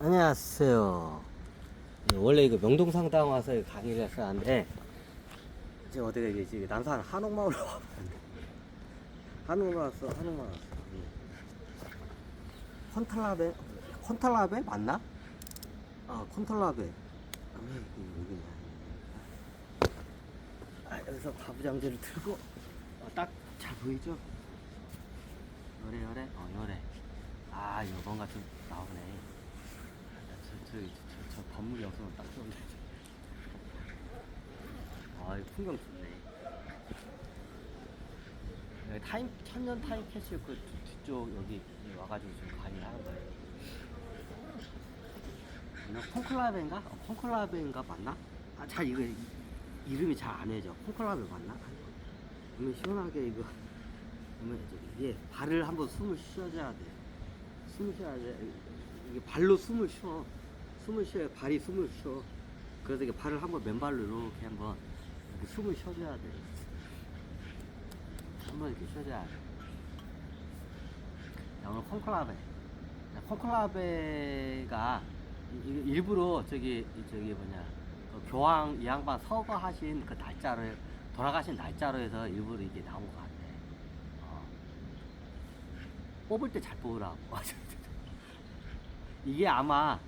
안녕하세요. 네, 원래 이거 명동상당 와서 강의를 했었는데 지금 어디가 이게 남산 한옥마을로 왔는데 한옥마을 왔어, 한옥마을 왔어. 음. 콘탈라베, 콘탈라베 맞나? 아, 콘탈라베. 아, 여기네. 아, 여기서 가부장제를 들고 어, 딱잘 보이죠? 요래 요래, 어 요래. 아, 뭔가 좀 나오네. 저, 저, 저, 저 건물이 없으면 딱 좋은데. 아, 이 풍경 좋네. 여기 타임, 천년 타임캡슐 그 뒤- 뒤쪽 여기 와가지고 지금 강의를 하는 거예요. 이거 콘클라베인가? 어, 콘클라베인가 맞나? 아, 잘 이거 이- 이름이 잘 안 해져. 콘클라베 맞나? 오늘 시원하게 이거 저기 예 발을 한번 숨을 쉬어줘야 돼. 숨을 쉬어야 돼. 이게 발로 숨을 쉬어. 숨을 쉬어야 발이 숨을 쉬어. 그래서 이게 발을 한번 맨발로 이렇게 한번 이렇게 숨을 쉬어줘야 돼. 한번 이렇게 쉬어줘야 돼. 자, 오늘 이- 이- 일부러 저기 이- 저기 뭐냐 그 교황 이 양반 서거하신 그 날짜를 돌아가신 날짜로 해서 일부러 이게 나온 것 같아. 어. 뽑을 때 잘 뽑으라고. 이게 아마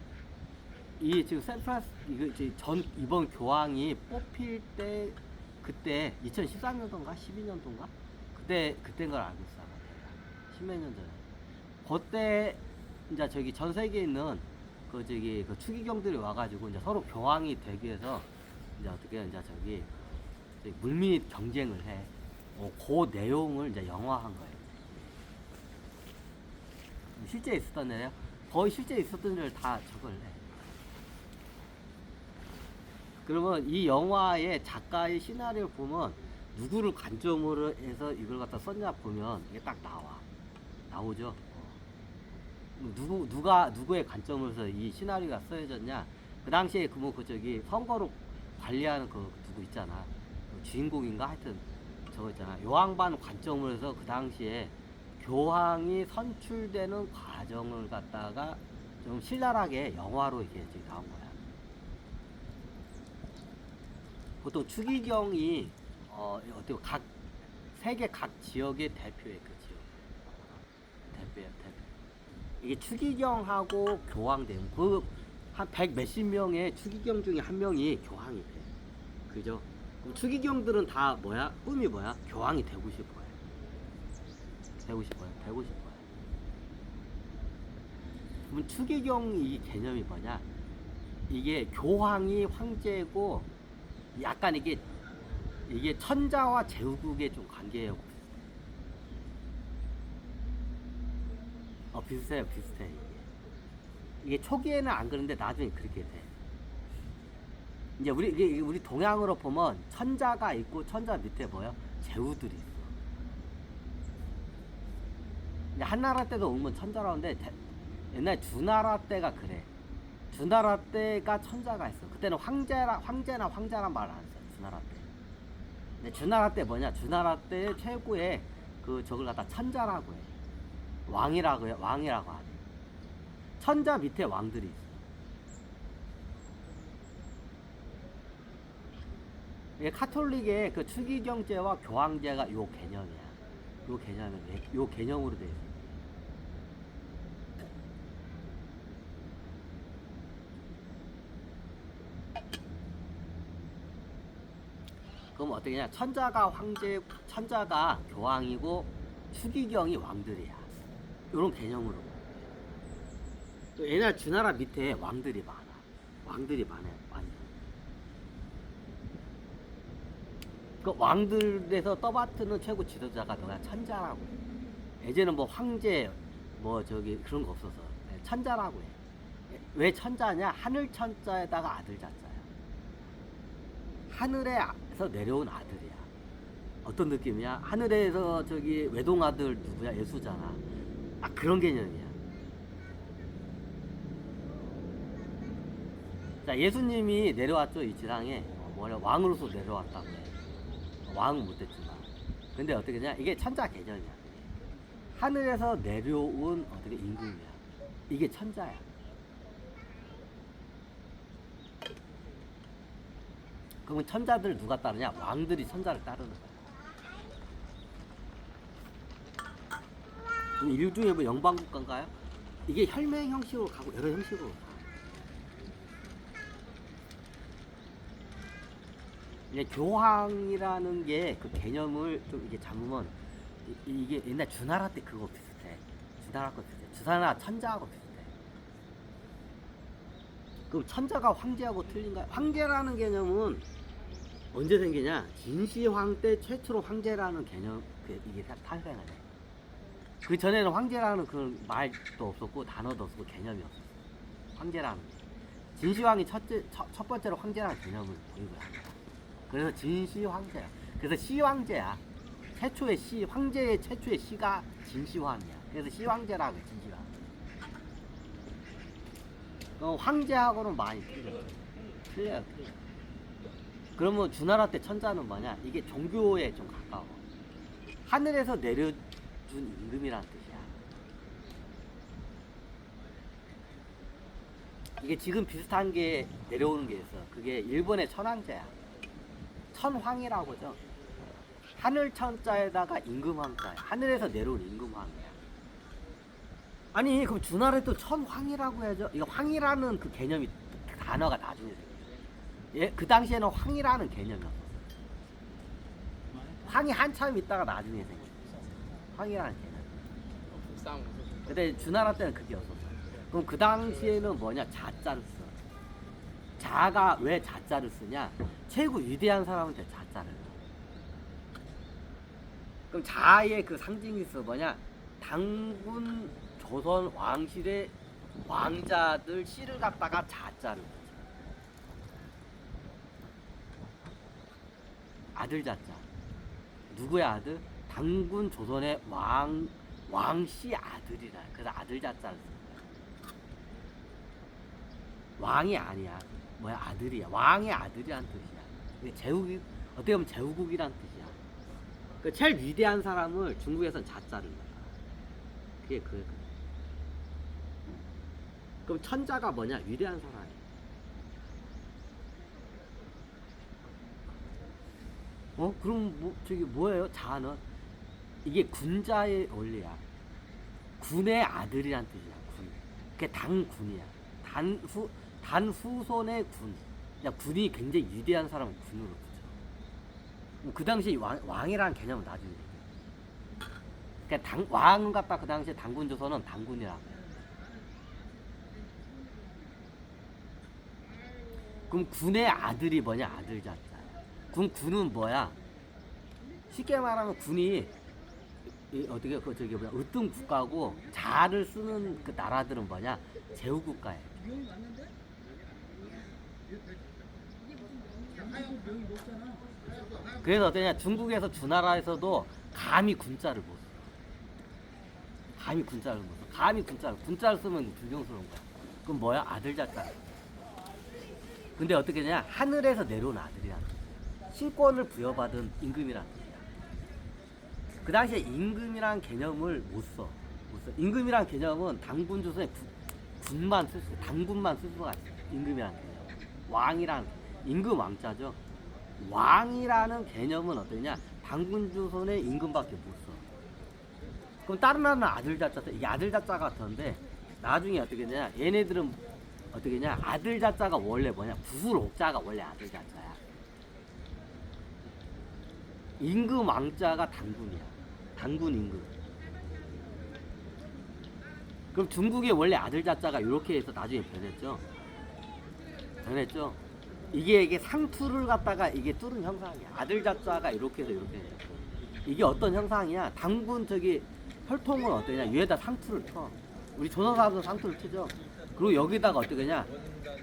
이 지금 샌프란스 전 이번 교황이 뽑힐 때 그때 2013년도인가 12년도인가 그때 그때인 걸 알고 있어. 십몇 년 전에. 그때 이제 저기 전 세계에 있는 그 저기 그 추기경들이 와가지고 이제 서로 교황이 되기 위해서 이제 어떻게 이제 저기 물밑 경쟁을 해. 어, 그 내용을 이제 영화한 거예요. 실제 있었던 애요 거의 실제 있었던 일을 다 저걸 해. 그러면 이 영화의 작가의 시나리오를 보면 누구를 관점으로 해서 이걸 갖다 썼냐 보면 이게 딱 나와. 나오죠. 어. 누구 누가 누구의 관점으로서 이 시나리오가 쓰여졌냐? 그 당시에 그뭐 그 저기 선거로 관리하는 그 누구 있잖아. 그 주인공인가 하여튼 저거 있잖아. 요항반 관점으로 해서 그 당시에 교황이 선출되는 과정을 갖다가 좀 신랄하게 영화로 이렇게 나온 거야. 보통 추기경이 어 어떻게 각 세계 각 지역의 대표의 그 지역 대표야 대표. 이게 추기경하고 교황되면 그한 백 몇십 명의 추기경 중에 한 명이 교황이 돼. 그죠? 그럼 추기경들은 다 뭐야? 꿈이 뭐야? 교황이 되고 싶어요. 되고 싶어요. 되고 싶어요. 그러면 추기경 이 개념이 뭐냐? 이게 교황이 황제고 약간 이게 이게 천자와 제후국의 좀 관계예요. 어 비슷해요, 비슷해 이게. 초기에는 안 그런데 나중에 그렇게 돼. 이제 우리 이게 우리 동양으로 보면 천자가 있고 천자 밑에 뭐요? 제후들이 있어. 한나라 때도 오면 천자라는데 옛날 주나라 때가 그래. 주나라 때가 천자가 있어. 그때는 황제라 황제나 황자란 말을 안 써. 주나라 때. 근데 주나라 때 뭐냐? 주나라 때 최고의 그 저걸 갖다 천자라고 해. 왕이라고 해. 왕이라고 하네. 천자 밑에 왕들이 있어. 이게 카톨릭의 그 추기경제와 교황제가 요 개념이야. 요 개념이 요 개념으로 돼 있어. 그럼 어떻게 냐 천자가 황제, 천자가 교황이고 추기경이 왕들이야. 요런 개념으로. 또 옛날 주나라 밑에 왕들이 많아. 왕들이 많아요. 완전. 그 왕들에서 떠받드는 최고 지도자가 너야 천자라고 해. 예전에는 뭐 황제 뭐 저기 그런 거 없어서 네, 천자라고 해. 왜 천자냐? 하늘 천자에다가 아들 자자야. 하늘 에서 내려온 아들이야. 어떤 느낌이야? 하늘에서 저기 외동 아들 누구야? 예수잖아. 아 그런 개념이야. 자 예수님이 내려왔죠 이 지상에 어, 뭐냐 왕으로서 내려왔다고 해. 왕은 못됐지만. 근데 어떻게 냐 이게 천자 개념이야. 하늘에서 내려온 어떻게 임금이야. 이게 천자야. 그러면 천자들 누가 따르냐? 왕들이 천자를 따르는 거야. 그럼 일종의 뭐 영방국가인가요? 이게 혈맹 형식으로 가고 여러 형식으로 가. 이게 교황이라는 게 그 개념을 좀 이게 잡으면 이, 게 옛날 주나라 때 그거 비슷해. 주나라 거 비슷해. 주나라 천자하고 비슷해. 그럼 천자가 황제하고 틀린가요? 황제라는 개념은 언제 생기냐? 진시황 때 최초로 황제라는 개념 그 이게 해. 그 전에는 황제라는 그런 말도 없었고 단어도 없었고 개념이 없었어. 황제라는 게. 진시황이 첫째, 첫, 첫 번째로 황제라는 개념을 도입을 한 거야. 그래서 진시황제야. 그래서 시황제야. 최초의 시, 황제의 최초의 시가 진시황이야. 그래서 시황제라고 해, 진시황. 어, 황제하고는 많이 틀려요. 틀려요, 틀려. 그러면 주나라 때 천자는 뭐냐? 이게 종교에 좀 가까워. 하늘에서 내려준 임금이라는 뜻이야. 이게 지금 비슷한 게 내려오는 게 있어. 그게 일본의 천황제야. 천황이라고 하죠. 하늘 천자에다가 임금황자. 하늘에서 내려온 임금황이야. 아니 그럼 주나라에 또 천황이라고 해야죠. 이거 황이라는 그 개념이 그 단어가 나중에 생겨. 예, 그 당시에는 황이라는 개념이 없었어. 황이 한참 있다가 나중에 생겨. 황이라는 개념. 근데 주나라 때는 그게 없었어. 그럼 그 당시에는 뭐냐? 자자를 써. 자가 왜 자자를 쓰냐? 최고 위대한 사람한테 자자를 써. 그럼 자의 그 상징이 있어 뭐냐? 당군 조선 왕실의 왕자들 씨를 갖다가 자자를 넣지. 아들 자자. 누구의 아들? 당군 조선의 왕 왕씨 아들이라. 그래서 아들 자자를. 왕이 아니야. 뭐야 아들이야. 왕의 아들이란 뜻이야. 제국이 어떻게 보면 제후국이란 뜻이야. 그 제일 위대한 사람을 중국에선 자자를 넣어. 그게 그게 그. 그럼 천자가 뭐냐? 위대한 사람이야. 어? 그럼 뭐 저기 뭐예요? 자는 이게 군자의 원리야. 군의 아들이란 뜻이야. 군. 그게 단군이야. 단후 단후손의 군. 야 군이 굉장히 위대한 사람을 군으로 붙여. 뭐그 당시 왕, 왕이라는 개념은 나중에. 그러니까 당, 왕은 갖다 그 당시에 당군 조선은 당군이라고. 해. 그럼 군의 아들이 뭐냐? 아들 자자. 그럼 군은 뭐야? 쉽게 말하면 군이 이 어떻게 그 저기 뭐야? 으뜸 국가고 자를 쓰는 그 나라들은 뭐냐? 제후 국가예요. 그래서 어떠냐? 중국에서 주나라에서도 감히 군자를 못 써. 감히 군자를 못 써. 감히 군자를 군자를 쓰면 불경스러운 거야. 그럼 뭐야? 아들 자자. 근데 어떻게 되냐? 하늘에서 내려온 아들이란 뜻이야. 신권을 부여받은 임금이란 뜻이야. 그 당시에 임금이란 개념을 못 써. 못 써. 임금이란 개념은 당군 조선의 군- 군만 쓸 수, 당군만 쓸 수가 있어. 임금이란 개념. 왕이란 임금 왕자죠. 왕이라는 개념은 어떠냐? 당군 조선의 임금밖에 못 써. 그럼 다른 나라는 아들 자자, 이게 아들 자자 같은데 나중에 어떻게 되냐? 얘네들은 어떻게 냐 아들 자자가 원래 뭐냐? 구슬 옥자가 원래 아들 자자야. 임금 왕자가 당군이야. 당군 임금. 그럼 중국의 원래 아들 자자가 이렇게 해서 나중에 변했죠. 변했죠. 이게 이게 상투를 갖다가 이게 뚫은 형상이야. 아들 자자가 이렇게 해서 이렇게 해요. 이게 어떤 형상이야? 당군 저기 혈통은 어떠냐? 위에다 상투를 쳐. 우리 조선 사람도 상투를 치죠. 그리고 여기다가 어떻게 하냐?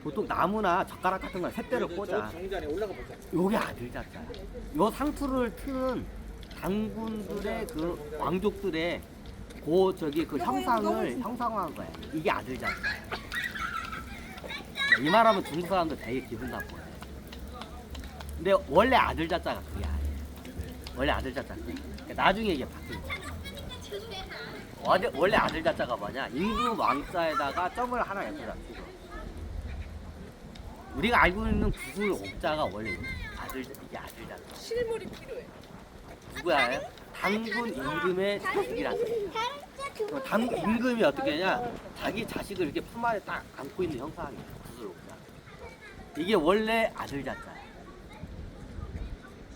보통 나무나 젓가락 같은 걸 셋대를 꽂아. 정자에 올라가 보자. 요게 아들 자자야. 요 상투를 트는 당군들의 그 왕족들의 그 저기 그 형상을 형상화한 거야. 이게 아들 자자야. 이 말하면 중국 사람들 되게 기분 나빠해. 근데 원래 아들 자자가 그게 아니에요. 원래 아들 그게. 그러니까 나중에 이게 바뀐 거야. 원래, 원래 아들 자자가 뭐냐? 임금 왕자에다가 점을 하나 옆에다 치고. 우리가 알고 있는 구슬 옥자가 원래 아들 이게 아들 자자. 실물이 필요해. 누구야? 당군 임금의 자식이라서. 어, 당 임금이 어떻게 하냐? 자기 자식을 이렇게 품 안에 딱 안고 있는 형상이야. 구슬옥자. 이게 원래 아들 자자야.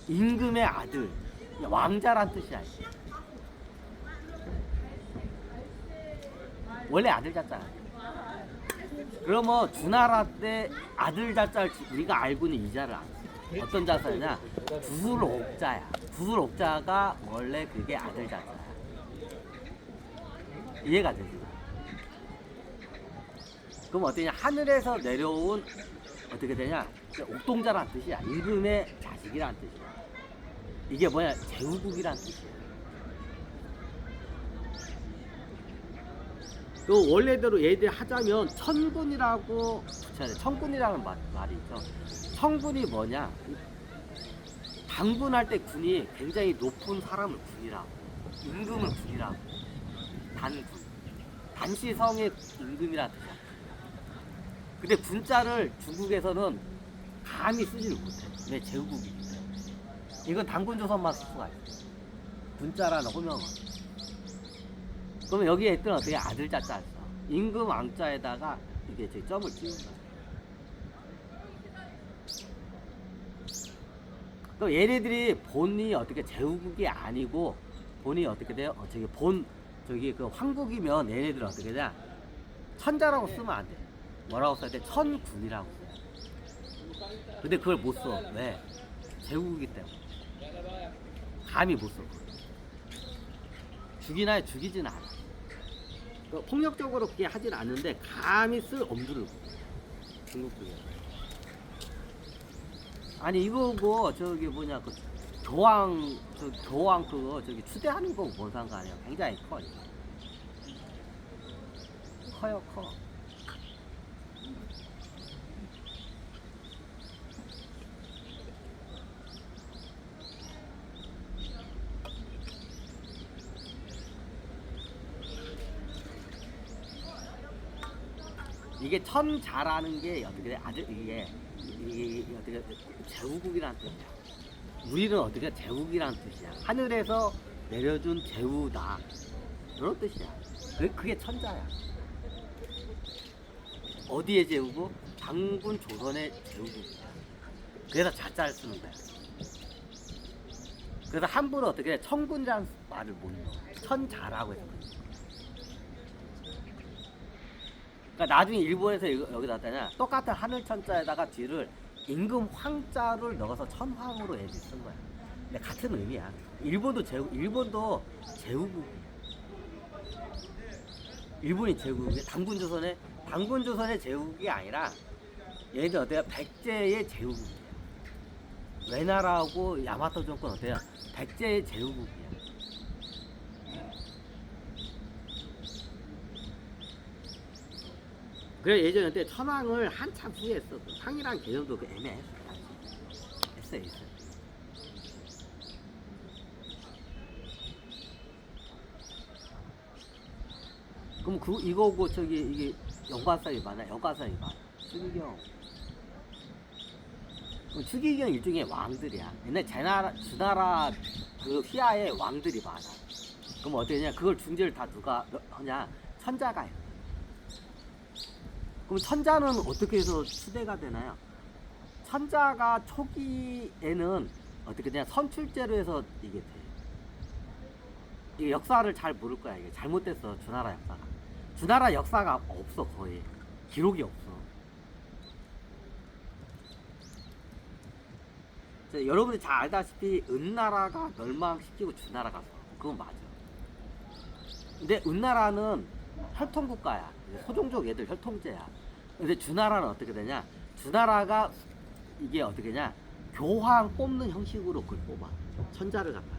임금의 아들, 왕자란 뜻이야. 이게. 원래 아들 자자야. 그러면 주나라 때 아들 자자를 지- 우리가 알고 있는 이 자를 알아. 어떤 자자냐? 구슬옥자야. 구슬옥자가 원래 그게 아들 자자야. 이해가 되지? 그럼 어떠냐? 하늘에서 내려온 어떻게 되냐? 옥동자란 뜻이야. 임금의 자식이란 뜻이야. 이게 뭐냐? 제후국이란 뜻이야. 또 원래대로 얘들 하자면 천군이라고 붙여야 돼. 천군이라는 말, 말이 있죠. 천군이 뭐냐? 당군할 때 군이 굉장히 높은 사람을 군이라고. 임금을 군이라고. 단군. 단시성의 임금이라는 뜻이야. 근데 군자를 중국에서는 감히 쓰지를 못해. 왜 제후국이기 때문에. 이건 당군 조선만 쓸 수가 있어. 군자라는 호명은. 그러면 여기에 있던 어떻게 아들 자자 써. 임금 왕자에다가 이게 제 점을 띄운 거야. 그럼 얘네들이 본이 어떻게 제후국이 아니고 본이 어떻게 돼요? 어, 저기 본 저기 그 황국이면 얘네들은 어떻게 돼? 천자라고 쓰면 안 돼. 뭐라고 써야 돼? 천군이라고 써. 근데 그걸 못 써. 왜? 제국이기 때문에. 감히 못 써. 죽이나 해 죽이진 않아. 그 폭력적으로 그렇게 하진 않는데 감히 쓸 엄두를. 중국 쪽에. 아니 이거 뭐 저기 뭐냐 그 교황 저 교황 그거 저기 추대하는 거뭔 상관이야? 굉장히 커. 이거. 커요 커. 이게 천자라는 게 어떻게 돼? 아들 이게 이게 어떻게 돼? 제후국이라는 뜻이야. 우리는 어떻게 제후국이라는 뜻이야. 하늘에서 내려준 제후다. 그런 뜻이야. 그- 그게 천자야. 어디에 제후고? 장군 조선의 제후국이야. 그래서 자자를 쓰는 거야. 그래서 함부로 어떻게 해? 청군이라는 말을 못 넣어. 천자라고 해서. 그래. 그러니까 나중에 일본에서 여기다 했다냐 똑같은 하늘 천자에다가 뒤를 임금 황자를 넣어서 천황으로 애들 쓴 거야. 근데 같은 의미야. 일본도 제후 일본도 제후국. 일본이 제후국이 당군 조선의 당군 조선의 제후국이 아니라 얘들 어때요? 백제의 제후국이야. 외나라하고 야마토 정권 어때요? 백제의 제후국이야. 그래 예전에 때 천황을 한참 후회했어. 그 황이란 개념도 그 애매했어. 했어 했어. 그럼 그 이거고 저기 이게 연관성이 많아. 연관성이 많아. 추기경. 추기경 일종의 왕들이야. 옛날 제나라 주나라 그 휘하에 왕들이 많아. 그럼 어떻게 되냐? 그걸 중재를 다 누가 하냐? 천자가 해. 그럼 천자는 어떻게 해서 추대가 되나요? 천자가 초기에는 어떻게 되냐 선출제로 해서 이게 돼. 이게 역사를 잘 모를 거야 이게 잘못됐어 주나라 역사가. 주나라 역사가 없어 거의 기록이 없어. 자, 여러분이 잘 알다시피 은나라가 멸망시키고 주나라가 서 그건 맞아. 근데 은나라는 혈통국가야. 소종족 애들 혈통제야. 근데 주나라는 어떻게 되냐? 주나라가 이게 어떻게 되냐? 교황 뽑는 형식으로 그걸 뽑아. 천자를 갖다가.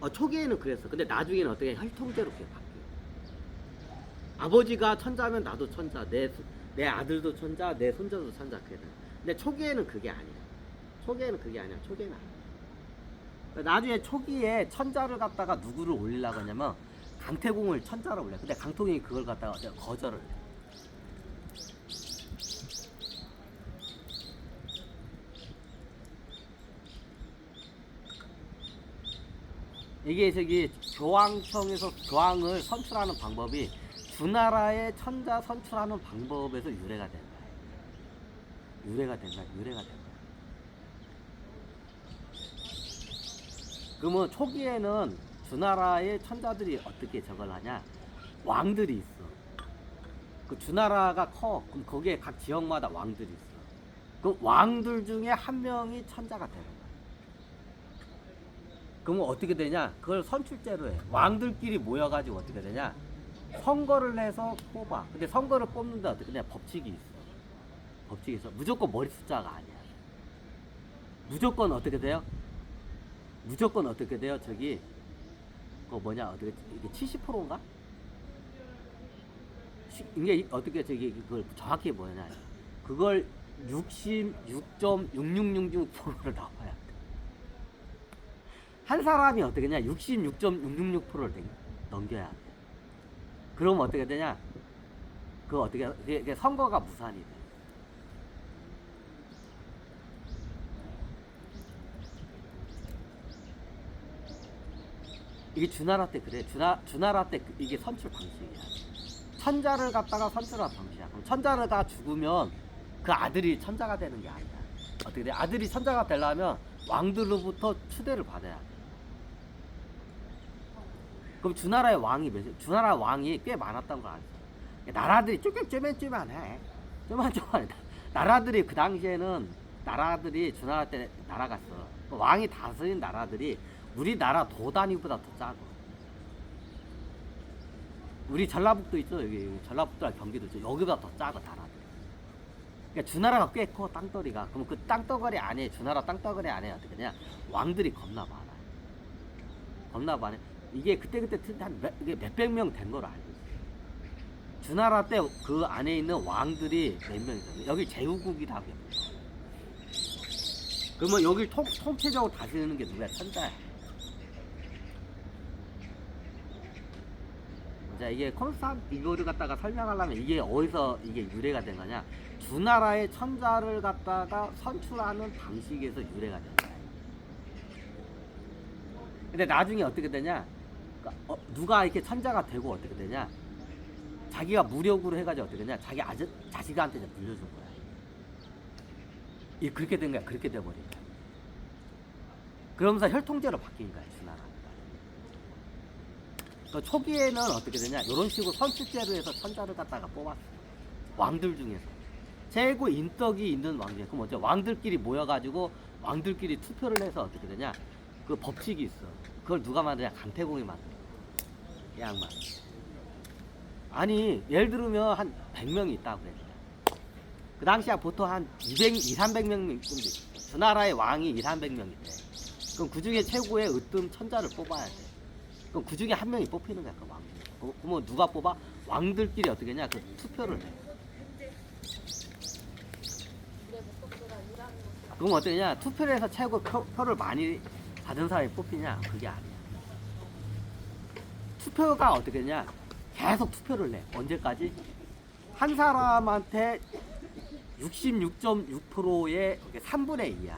어, 초기에는 그랬어. 근데 나중에는 어떻게 혈통제로 그게 바뀌어. 아버지가 천자면 나도 천자, 내, 수- 내 아들도 천자, 내 손자도 천자 그래. 근데 초기에는 그게 아니야. 초기에는 그게 아니야. 초기에는 아니야. 그러니까 나중에 초기에 천자를 갖다가 누구를 올리려고 하냐면 강태공을 천자로 올려. 근데 강통이 그걸 갖다가 거절을 해. 이게 저기 교황청에서 교황을 선출하는 방법이 주나라의 천자 선출하는 방법에서 유래가 된 거야. 유래가 된 거야. 유래가 된 거야. 그러면 초기에는 주나라의 천자들이 어떻게 저걸 하냐? 왕들이 있어. 그 주나라가 커. 그럼 거기에 각 지역마다 왕들이 있어. 그 왕들 중에 한 명이 천자가 되는 거야. 그러면 어떻게 되냐? 그걸 선출제로 해. 왕들끼리 모여가지고 어떻게 되냐? 선거를 해서 뽑아. 근데 선거를 뽑는데 어떻게 되냐? 법칙이 있어. 법칙이 있어. 무조건 머리 숫자가 아니야. 무조건 어떻게 돼요? 무조건 어떻게 돼요? 저기 그 뭐냐 어떻게 이게 70%인가? 이게 이- 어떻게 저기 그걸 정확히 뭐냐? 그걸 66.6666%를 나와야 돼. 한 사람이 어떻게 되냐? 66.666%를 넘겨야 돼. 그럼 어떻게 되냐? 그 어떻게 이게 선거가 무산이 돼. 이게 주나라 때 그래. 주나 주나라 때 그- 이게 선출 방식이야. 천자를 갖다가 선출한 방식이야. 그럼 천자가 죽으면 그 아들이 천자가 되는 게 아니야. 어떻게 돼? 아들이 천자가 되려면 왕들로부터 추대를 받아야 돼. 그럼 주나라의 왕이 몇? 주나라 왕이 꽤 많았던 거 알죠? 나라들이 쪼맨쪼맨해. 쪼만쪼만해. 나라들이 그 당시에는 나라들이 주나라 때 날아갔어. 그 왕이 다스린 나라들이 우리나라 도 단위보다 더 작아. 우리 전라북도 있죠 여기 전라북도랑 경기도 있죠 여기보다 더 작아 나라들. 그러니까 주나라가 꽤 커 땅덩어리가. 그럼 그 땅덩어리 안에 주나라 땅덩어리 안에 어떻게 되냐? 왕들이 겁나 많아. 겁나 많아. 이게 그때 그때 한 몇백 명 된 걸로 알고 있어. 주나라 때 그 안에 있는 왕들이 몇명 있어. 여기 제후국이라고 해요. 그러면 여기 통, 통체적으로 다스리는 게 누구야? 천자야. 자 이게 콘스탄 이거를 갖다가 설명하려면 이게 어디서 이게 유래가 된 거냐? 주나라의 천자를 갖다가 선출하는 방식에서 유래가 된 거야. 근데 나중에 어떻게 되냐? 그러니까 어, 누가 이렇게 천자가 되고 어떻게 되냐? 자기가 무력으로 해가지고 어떻게 되냐? 자기 아저, 자식한테 이제 물려준 거야. 이 그렇게 된 거야. 그렇게 돼버린 거야. 그러면서 혈통제로 바뀐 거야, 주나라. 그 초기에는 어떻게 되냐? 이런 식으로 선출제로 해서 천자를 갖다가 뽑았어. 왕들 중에서. 최고 인덕이 있는 왕들. 그럼 어째 왕들끼리 모여가지고 왕들끼리 투표를 해서 어떻게 되냐? 그 법칙이 있어. 그걸 누가 만드냐? 강태공이 만들어. 이 양반. 아니, 예를 들면 한 100명이 있다고 그래. 그 당시에 보통 한 200, 2, 300명 정도. 저 나라의 왕이 2, 300명이 돼. 그럼 그 중에 최고의 으뜸 천자를 뽑아야 돼. 그럼 그 중에 한 명이 뽑히는 거야, 그 왕. 그- 그러면 누가 뽑아? 왕들끼리 어떻게 하냐? 그 투표를 해. 그럼 어떻게 냐 투표를 해서 최고 표, 표를 많이 받은 사람이 뽑히냐? 그게 아니야. 투표가 어떻게 되냐? 계속 투표를 내. 언제까지? 한 사람한테 66.6%의 3분의 2야.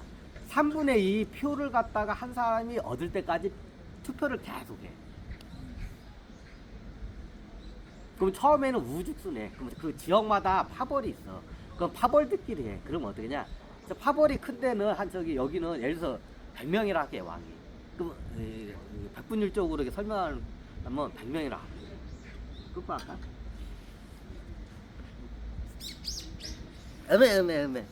3분의 2 표를 갖다가 한 사람이 얻을 때까지 투표를 계속해. 그럼 처음에는 우죽순해. 그럼 그 지역마다 파벌이 있어. 그럼 파벌들끼리 해. 그럼 어떻게 냐저 파벌이 큰 데는 한 저기 여기는 예를 들어서 100명이라 할게 왕이. 그럼 에, 그 백분율적으로 이렇게 설명하 면 100명이라 할게. 끝고 할까? 애매 애매 애매.